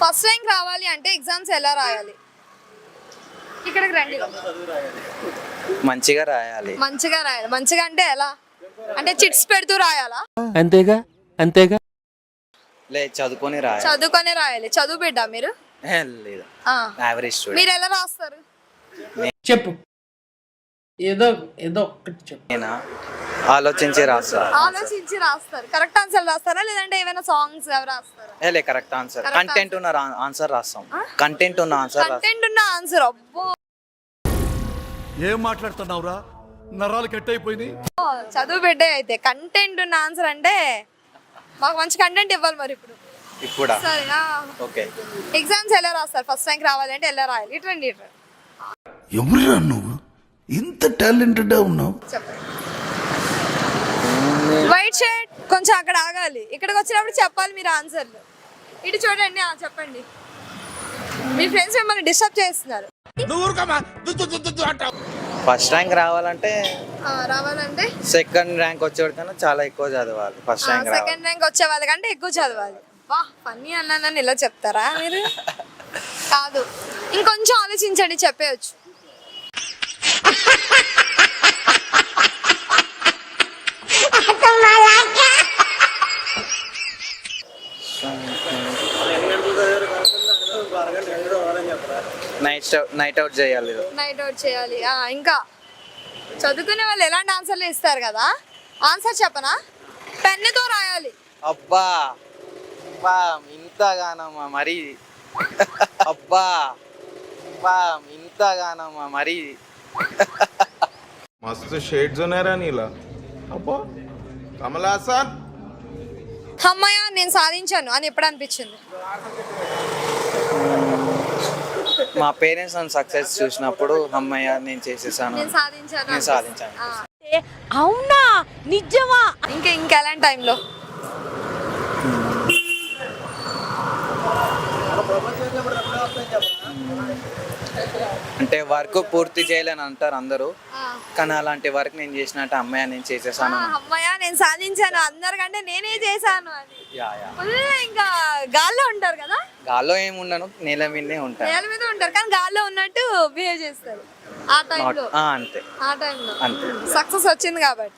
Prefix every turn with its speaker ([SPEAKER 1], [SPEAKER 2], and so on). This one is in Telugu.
[SPEAKER 1] ఫస్ట్ ర్యాంక్ రావాలి అంటే ఎగ్జామ్స్ ఎలా రాయాలి? ఇక్కడికి రండి.
[SPEAKER 2] మంచిగా రాయాలి.
[SPEAKER 1] మంచిగా రాయాలి. మంచిగా అంటే ఎలా? అంటే చిట్స్ పెడుతూ రాయాలా?
[SPEAKER 3] అంతేగా? అంతేగా?
[SPEAKER 2] లే చదువుకొని రాయాలి.
[SPEAKER 1] చదువుకొని రాయాలి. చదువు బిడ్డ మీరు?
[SPEAKER 2] ఏ, లేదు.
[SPEAKER 1] ఆ.
[SPEAKER 2] యావరేజ్ స్టూడెంట్
[SPEAKER 1] మీరు ఎలా రాస్తారు?
[SPEAKER 4] చెప్పు. ఏదో ఏదో ఒక్కటి చెప్పు.
[SPEAKER 2] ఆలోచించి రాస్తా
[SPEAKER 1] ఆలోచించి రాస్తారు. కరెక్ట్ ఆన్సర్ రాస్తారా? లేదంటే ఏమైనా సాంగ్స్ అవి రాస్తారా?
[SPEAKER 2] లే కరెక్ట్ ఆన్సర్ కంటెంట్ ఉన్న ఆన్సర్ రాస్తాం. కంటెంట్ ఉన్న ఆన్సర్
[SPEAKER 1] కంటెంట్ ఉన్న ఆన్సర్ అబ్బో.
[SPEAKER 5] ఏం మాట్లాడుతున్నావురా? నరాలు కట్ అయిపోయింది
[SPEAKER 1] చదువు బిడ్డే అయితే కంటెంట్ ఉన్న ఆన్సర్ అంటే మాకు మంచి కంటెంట్ ఇవ్వాలి మరి ఇప్పుడు.
[SPEAKER 2] ఇప్పుడా?
[SPEAKER 1] సరేనా?
[SPEAKER 2] ఓకే.
[SPEAKER 1] ఎగ్జామ్స్ ఎలా రాస్తారు? ఫస్ట్ ర్యాంక్ రావాలి అంటే ఎలా రాయాలి? ఇట్రండి ఇట్రండి
[SPEAKER 6] ఎవరురా నువ్వు? ఇంత టాలెంటెడ్ ఉన్నావు.
[SPEAKER 1] చెప్పండి. కొంచెం అక్కడ ఆగాలి. ఇక్కడికి వచ్చినప్పుడు చెప్పాలి మీరు ఆన్సర్లు. ఇటు చూడండి ఆ, చెప్పండి. మీ ఫ్రెండ్స్ మిమ్మల్ని డిస్టర్బ్ చేస్తున్నారు.
[SPEAKER 2] ఫస్ట్ ర్యాంక్ రావాలంటే
[SPEAKER 1] ఆ, రావాలంటే?
[SPEAKER 2] సెకండ్ ర్యాంక్ వచ్చేవాడికన్నా చాలా ఎక్కువ చదవాలి ఫస్ట్ ర్యాంక్
[SPEAKER 1] సెకండ్ ర్యాంక్ వచ్చే వాళ్ళకంటే ఎక్కువ చదవాలి. వా ఫన్నీ అన్నానని ఇలా చెప్తారా మీరు? కాదు. ఇంకొంచెం ఆలోచించండి చెప్పేయచ్చు.
[SPEAKER 2] నైట్ అవుట్ చేయాలి.
[SPEAKER 1] నైట్ అవుట్ చేయాలి. ఇంకా చదువుకునే వాళ్ళు ఎలాంటి ఆన్సర్లు ఇస్తారు కదా? ఆన్సర్ చెప్పనా? పెన్నుతో రాయాలి.
[SPEAKER 2] అబ్బా! అబ్బా ఇంతగానమ్మా మరి. అబ్బా! అబ్బా ఇంతగానమ్మా మరి.
[SPEAKER 7] మస్తు షేడ్స్ ఉన్నారా నీలా. అబ్బా! కమలాసన్
[SPEAKER 1] అమ్మాయ నేను సాధించాను అని ఎప్పుడు అనిపించింది
[SPEAKER 2] మా పేరెంట్స్ నన్ను సక్సెస్ చూసినప్పుడు అమ్మయ్య నేను చేసేసాను.
[SPEAKER 1] నేను సాధించాను
[SPEAKER 2] నేను సాధించాను.
[SPEAKER 8] అవునా? నిజమా?
[SPEAKER 1] ఇంకా ఇంకా ఎలాంటి టైంలో?
[SPEAKER 2] అంటే వర్క్ పూర్తి చేయలేని అంటారు అందరూ. కానీ అలాంటి వర్క్ నేను చేసినట్టు అమ్మయ్య నేను చేసేసాను అని.
[SPEAKER 1] అమ్మయ్య నేను సాధించాను. అందరికంటే నేనే చేశాను ఇంకా గాల్లో ఉంటారు కదా?
[SPEAKER 2] గాల్లో ఏముండను నేల మీదనే ఉంటాను
[SPEAKER 1] నేల మీద ఉంటారు కానీ గాల్లో ఉన్నట్టు బిహేవ్ చేస్తారు. ఆ టైంలో
[SPEAKER 2] అంతే.
[SPEAKER 1] ఆ టైంలో
[SPEAKER 2] అంతే.
[SPEAKER 1] సక్సెస్ వచ్చింది కాబట్టి.